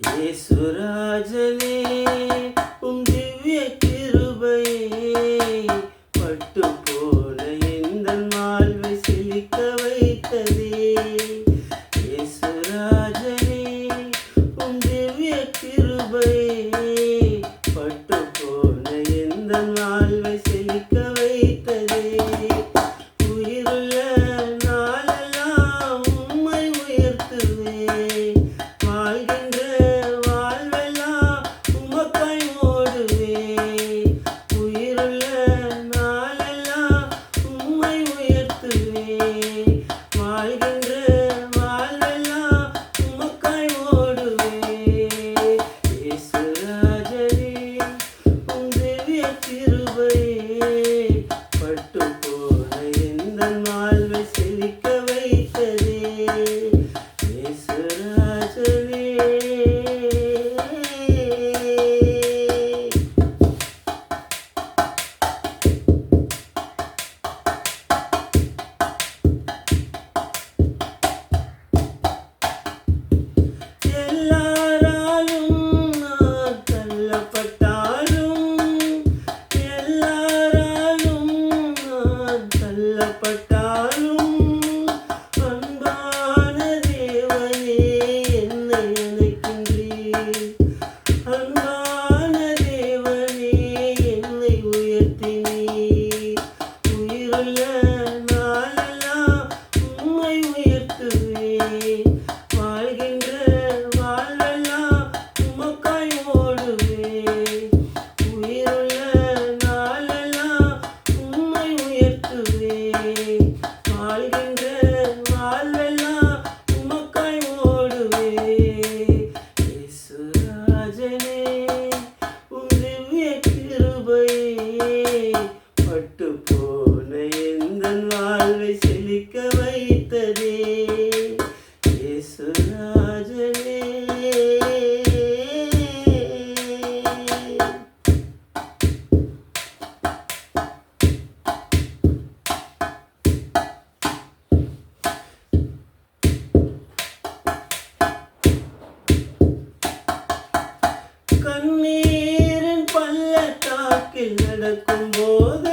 ये सुराजले उन दिव्य Hello. வாழ்க்கை நடக்கும் போது